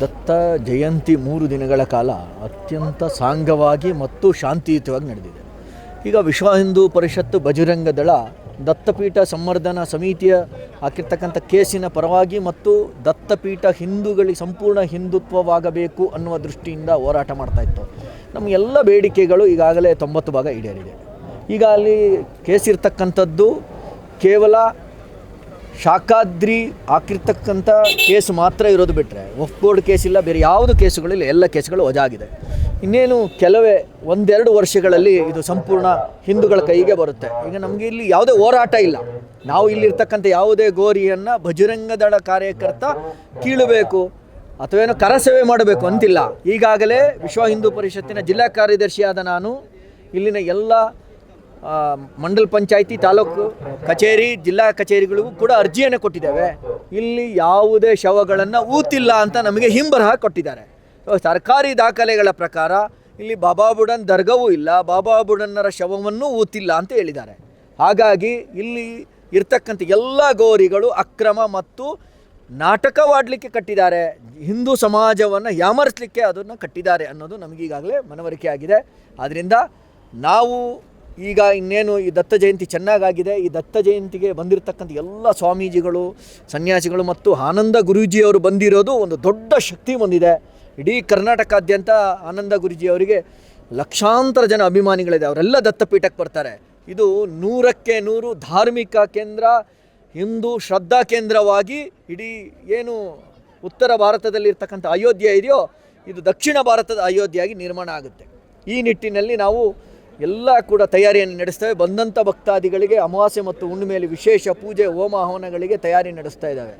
ದತ್ತ ಜಯಂತಿ ಮೂರು ದಿನಗಳ ಕಾಲ ಅತ್ಯಂತ ಸಾಂಗವಾಗಿ ಮತ್ತು ಶಾಂತಿಯುತವಾಗಿ ನಡೆದಿದೆ. ಈಗ ವಿಶ್ವ ಹಿಂದೂ ಪರಿಷತ್ತು ಬಜರಂಗ ದಳ ದತ್ತಪೀಠ ಸಂವರ್ಧನಾ ಸಮಿತಿಯ ಹಾಕಿರ್ತಕ್ಕಂಥ ಕೇಸಿನ ಪರವಾಗಿ ಮತ್ತು ದತ್ತಪೀಠ ಹಿಂದೂಗಳಿಗೆ ಸಂಪೂರ್ಣ ಹಿಂದುತ್ವವಾಗಬೇಕು ಅನ್ನುವ ದೃಷ್ಟಿಯಿಂದ ಹೋರಾಟ ಮಾಡ್ತಾ ಇತ್ತು. ನಮ್ಮ ಎಲ್ಲ ಬೇಡಿಕೆಗಳು ಈಗಾಗಲೇ ತೊಂಬತ್ತು ಭಾಗ ಈಡೇರಿದೆ. ಈಗ ಅಲ್ಲಿ ಕೇಸ್ ಇರ್ತಕ್ಕಂಥದ್ದು ಕೇವಲ ಶಾಖಾದ್ರಿ ಹಾಕಿರ್ತಕ್ಕಂಥ ಕೇಸ್ ಮಾತ್ರ ಇರೋದು ಬಿಟ್ಟರೆ ಒಫ್ ಬೋರ್ಡ್ ಕೇಸ್ ಇಲ್ಲ, ಬೇರೆ ಯಾವುದು ಕೇಸುಗಳಿಲ್ಲ ಎಲ್ಲ ಕೇಸುಗಳು ವಜಾಗಿದೆ. ಇನ್ನೇನು ಕೆಲವೇ ಒಂದೆರಡು ವರ್ಷಗಳಲ್ಲಿ ಇದು ಸಂಪೂರ್ಣ ಹಿಂದೂಗಳ ಕೈಗೆ ಬರುತ್ತೆ. ಈಗ ನಮಗೆ ಇಲ್ಲಿ ಯಾವುದೇ ಹೋರಾಟ ಇಲ್ಲ. ನಾವು ಇಲ್ಲಿರ್ತಕ್ಕಂಥ ಯಾವುದೇ ಗೋರಿಯನ್ನು ಬಜರಂಗ ದಳ ಕಾರ್ಯಕರ್ತ ಕೀಳಬೇಕು ಅಥವಾ ಏನೋ ಕರಸೇವೆ ಮಾಡಬೇಕು ಅಂತಿಲ್ಲ. ಈಗಾಗಲೇ ವಿಶ್ವ ಹಿಂದೂ ಪರಿಷತ್ತಿನ ಜಿಲ್ಲಾ ಕಾರ್ಯದರ್ಶಿಯಾದ ನಾನು ಇಲ್ಲಿನ ಎಲ್ಲ ಮಂಡಲ್ ಪಂಚಾಯಿತಿ ತಾಲೂಕು ಕಚೇರಿ, ಜಿಲ್ಲಾ ಕಚೇರಿಗಳಿಗೂ ಕೂಡ ಅರ್ಜಿಯನ್ನು ಕೊಟ್ಟಿದ್ದೇವೆ. ಇಲ್ಲಿ ಯಾವುದೇ ಶವಗಳನ್ನು ಊತಿಲ್ಲ ಅಂತ ನಮಗೆ ಹಿಂಬರಹ ಕೊಟ್ಟಿದ್ದಾರೆ. ಸರ್ಕಾರಿ ದಾಖಲೆಗಳ ಪ್ರಕಾರ ಇಲ್ಲಿ ಬಾಬಾ ಬುಡನ್ ದರ್ಗವೂ ಇಲ್ಲ, ಬಾಬಾ ಬುಡನ್ನರ ಶವವನ್ನು ಊತಿಲ್ಲ ಅಂತ ಹೇಳಿದ್ದಾರೆ. ಹಾಗಾಗಿ ಇಲ್ಲಿ ಇರ್ತಕ್ಕಂಥ ಎಲ್ಲ ಗೋರಿಗಳು ಅಕ್ರಮ ಮತ್ತು ನಾಟಕವಾಡಲಿಕ್ಕೆ ಕಟ್ಟಿದ್ದಾರೆ. ಹಿಂದೂ ಸಮಾಜವನ್ನು ಯಾಮರಿಸಲಿಕ್ಕೆ ಅದನ್ನು ಕಟ್ಟಿದ್ದಾರೆ ಅನ್ನೋದು ನಮಗೀಗಾಗಲೇ ಮನವರಿಕೆ ಆಗಿದೆ ಆದ್ದರಿಂದ ನಾವು ಈಗ ಇನ್ನೇನು ಈ ದತ್ತ ಜಯಂತಿ ಚೆನ್ನಾಗಾಗಿದೆ. ಈ ದತ್ತ ಜಯಂತಿಗೆ ಬಂದಿರತಕ್ಕಂಥ ಎಲ್ಲ ಸ್ವಾಮೀಜಿಗಳು, ಸನ್ಯಾಸಿಗಳು ಮತ್ತು ಆನಂದ ಗುರೂಜಿಯವರು ಬಂದಿರೋದು ಒಂದು ದೊಡ್ಡ ಶಕ್ತಿ ಬಂದಿದೆ ಇಡೀ ಕರ್ನಾಟಕಾದ್ಯಂತ ಆನಂದ ಗುರೂಜಿಯವರಿಗೆ ಲಕ್ಷಾಂತರ ಜನ ಅಭಿಮಾನಿಗಳಿದೆ. ಅವರೆಲ್ಲ ದತ್ತಪೀಠಕ್ಕೆ ಬರ್ತಾರೆ. ಇದು ನೂರಕ್ಕೆ ನೂರು ಧಾರ್ಮಿಕ ಕೇಂದ್ರ, ಹಿಂದೂ ಶ್ರದ್ಧಾ ಕೇಂದ್ರವಾಗಿ ಇಡೀ ಏನು ಉತ್ತರ ಭಾರತದಲ್ಲಿರ್ತಕ್ಕಂಥ ಅಯೋಧ್ಯೆ ಇದೆಯೋ, ಇದು ದಕ್ಷಿಣ ಭಾರತದ ಅಯೋಧ್ಯೆಯಾಗಿ ನಿರ್ಮಾಣ ಆಗುತ್ತೆ. ಈ ನಿಟ್ಟಿನಲ್ಲಿ ನಾವು ಎಲ್ಲ ಕೂಡ ತಯಾರಿಯನ್ನು ನಡೆಸ್ತವೆ ಬಂದಂಥ ಭಕ್ತಾದಿಗಳಿಗೆ ಅಮಾವಾಸ್ಯೆ ಮತ್ತು ಹುಣ್ಣಿಮೆಯಲ್ಲಿ ವಿಶೇಷ ಪೂಜೆ, ಹೋಮ ಹವನಗಳಿಗೆ ತಯಾರಿ ನಡೆಸ್ತಾ ಇದ್ದಾವೆ.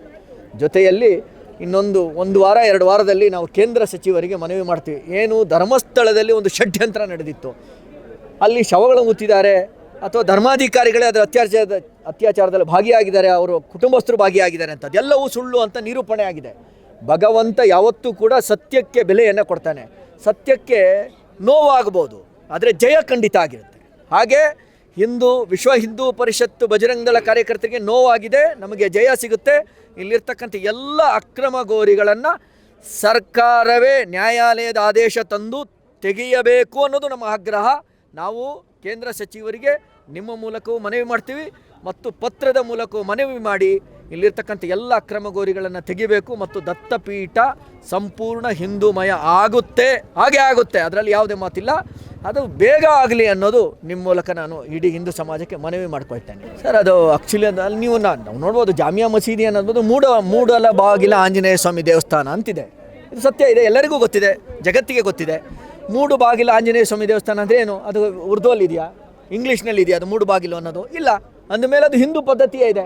ಜೊತೆಯಲ್ಲಿ ಇನ್ನೊಂದು ಒಂದು ವಾರ, ಎರಡು ವಾರದಲ್ಲಿ ನಾವು ಕೇಂದ್ರ ಸಚಿವರಿಗೆ ಮನವಿ ಮಾಡ್ತೀವಿ. ಏನು ಧರ್ಮಸ್ಥಳದಲ್ಲಿ ಒಂದು ಷಡ್ಯಂತ್ರ ನಡೆದಿತ್ತು. ಅಲ್ಲಿ ಶವಗಳು ಮುತ್ತಿದ್ದಾರೆ. ಅಥವಾ ಧರ್ಮಾಧಿಕಾರಿಗಳೇ ಅದರ ಅತ್ಯಾಚಾರದ ಅತ್ಯಾಚಾರದಲ್ಲಿ ಭಾಗಿಯಾಗಿದ್ದಾರೆ. ಅವರು ಕುಟುಂಬಸ್ಥರು ಭಾಗಿಯಾಗಿದ್ದಾರೆ ಅಂತ. ಅದೆಲ್ಲವೂ ಸುಳ್ಳು ಅಂತ ನಿರೂಪಣೆ ಆಗಿದೆ. ಭಗವಂತ ಯಾವತ್ತೂ ಕೂಡ ಸತ್ಯಕ್ಕೆ ಬೆಲೆಯನ್ನು ಕೊಡ್ತಾನೆ. ಸತ್ಯಕ್ಕೆ ನೋವಾಗಬಹುದು. ಆದರೆ ಜಯ ಖಂಡಿತ ಆಗಿರುತ್ತೆ. ಹಾಗೆ ಹಿಂದೂ, ವಿಶ್ವ ಹಿಂದೂ ಪರಿಷತ್ತು ಬಜರಂಗದಳ ಕಾರ್ಯಕರ್ತರಿಗೆ ನೋವಾಗಿದೆ, ನಮಗೆ ಜಯ ಸಿಗುತ್ತೆ. ಇಲ್ಲಿರ್ತಕ್ಕಂಥ ಎಲ್ಲ ಅಕ್ರಮ ಗೋರಿಗಳನ್ನು ಸರ್ಕಾರವೇ ನ್ಯಾಯಾಲಯದ ಆದೇಶ ತಂದು ತೆಗೆಯಬೇಕು ಅನ್ನೋದು ನಮ್ಮ ಆಗ್ರಹ. ನಾವು ಕೇಂದ್ರ ಸಚಿವರಿಗೆ ನಿಮ್ಮ ಮೂಲಕವೂ ಮನವಿ ಮಾಡ್ತೀವಿ ಮತ್ತು ಪತ್ರದ ಮೂಲಕವೂ ಮನವಿ ಮಾಡಿ ಇಲ್ಲಿರ್ತಕ್ಕಂಥ ಎಲ್ಲ ಅಕ್ರಮ ಗೋರಿಗಳನ್ನು ತೆಗಿಬೇಕು ಮತ್ತು ದತ್ತಪೀಠ ಸಂಪೂರ್ಣ ಹಿಂದೂಮಯ ಆಗುತ್ತೆ. ಹಾಗೆ ಆಗುತ್ತೆ. ಅದರಲ್ಲಿ ಯಾವುದೇ ಮಾತಿಲ್ಲ. ಅದು ಬೇಗ ಆಗಲಿ ಅನ್ನೋದು ನಿಮ್ಮ ಮೂಲಕ ನಾನು ಇಡೀ ಹಿಂದೂ ಸಮಾಜಕ್ಕೆ ಮನವಿ ಮಾಡ್ಕೊಳ್ತೇನೆ. ಸರ್, ಅದು ಆ್ಯಕ್ಚುಲಿ ಅದು ಅಲ್ಲಿ ನೀವು ನಾವು ನೋಡ್ಬೋದು, ಜಾಮಿಯಾ ಮಸೀದಿ ಅನ್ನೋದು ಮೂಡ ಮೂಡಲ ಬಾಗಿಲ ಆಂಜನೇಯ ಸ್ವಾಮಿ ದೇವಸ್ಥಾನ ಅಂತಿದೆ. ಇದು ಸತ್ಯ ಇದೆ, ಎಲ್ಲರಿಗೂ ಗೊತ್ತಿದೆ, ಜಗತ್ತಿಗೆ ಗೊತ್ತಿದೆ. ಮೂಡು ಬಾಗಿಲ ಆಂಜನೇಯ ಸ್ವಾಮಿ ದೇವಸ್ಥಾನ ಅಂದರೆ ಏನು? ಅದು ಉರ್ದುವಲ್ಲಿ ಇದೆಯಾ ಇಂಗ್ಲೀಷ್ನಲ್ಲಿ ಇದೆಯಾ ಅದು ಮೂಡು ಬಾಗಿಲು ಅನ್ನೋದು? ಇಲ್ಲ. ಅಂದಮೇಲೆ ಅದು ಹಿಂದೂ ಪದ್ಧತಿಯೇ ಇದೆ.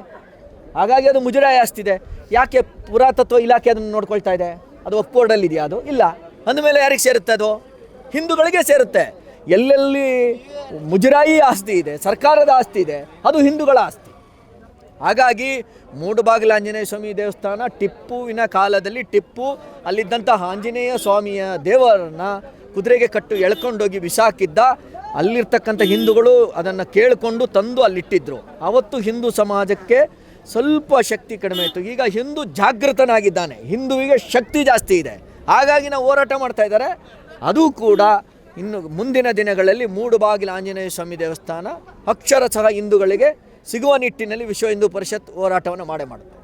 ಹಾಗಾಗಿ ಅದು ಮುಜುರಾಯ ಆಸ್ತಿದೆ ಯಾಕೆ ಪುರಾತತ್ವ ಇಲಾಖೆ ಅದನ್ನು ನೋಡ್ಕೊಳ್ತಾ ಇದೆ? ಅದು ಒಕ್ಬೋರ್ಡಲ್ಲಿ ಇದೆಯಾ ಅದು? ಇಲ್ಲ. ಅಂದಮೇಲೆ ಯಾರಿಗೆ ಸೇರುತ್ತೆ ಅದು? ಹಿಂದೂಗಳಿಗೆ ಸೇರುತ್ತೆ. ಎಲ್ಲೆಲ್ಲಿ ಮುಜರಾಯಿ ಆಸ್ತಿ ಇದೆ, ಸರ್ಕಾರದ ಆಸ್ತಿ ಇದೆ, ಅದು ಹಿಂದೂಗಳ ಆಸ್ತಿ. ಹಾಗಾಗಿ ಮೂಡುಬಾಗಿಲ ಆಂಜನೇಯ ಸ್ವಾಮಿ ದೇವಸ್ಥಾನ ಟಿಪ್ಪುವಿನ ಕಾಲದಲ್ಲಿ ಟಿಪ್ಪು ಅಲ್ಲಿದ್ದಂತಹ ಆಂಜನೇಯ ಸ್ವಾಮಿಯ ದೇವರನ್ನ ಕುದುರೆಗೆ ಕಟ್ಟು ಎಳ್ಕೊಂಡೋಗಿ ಬಿಸಾಕಿದ್ದ ಅಲ್ಲಿರ್ತಕ್ಕಂಥ ಹಿಂದೂಗಳು ಅದನ್ನು ಕೇಳಿಕೊಂಡು ತಂದು ಅಲ್ಲಿಟ್ಟಿದ್ರು. ಅವತ್ತು ಹಿಂದೂ ಸಮಾಜಕ್ಕೆ ಸ್ವಲ್ಪ ಶಕ್ತಿ ಕಡಿಮೆ ಇತ್ತು. ಈಗ ಹಿಂದೂ ಜಾಗೃತನಾಗಿದ್ದಾನೆ. ಹಿಂದುವಿಗೆ ಶಕ್ತಿ ಜಾಸ್ತಿ ಇದೆ. ಹಾಗಾಗಿ ನಾವು ಹೋರಾಟ ಮಾಡ್ತಾ ಇದ್ದಾರೆ. ಅದು ಕೂಡ ಇನ್ನು ಮುಂದಿನ ದಿನಗಳಲ್ಲಿ ಮೂಡುಬಾಗಿಲು ಆಂಜನೇಯ ಸ್ವಾಮಿ ದೇವಸ್ಥಾನ ಅಕ್ಷರ ಸಹ ಹಿಂದೂಗಳಿಗೆ ಸಿಗುವ ನಿಟ್ಟಿನಲ್ಲಿ ವಿಶ್ವ ಹಿಂದೂ ಪರಿಷತ್ ಹೋರಾಟವನ್ನು ಮಾಡೇ ಮಾಡುತ್ತೆ.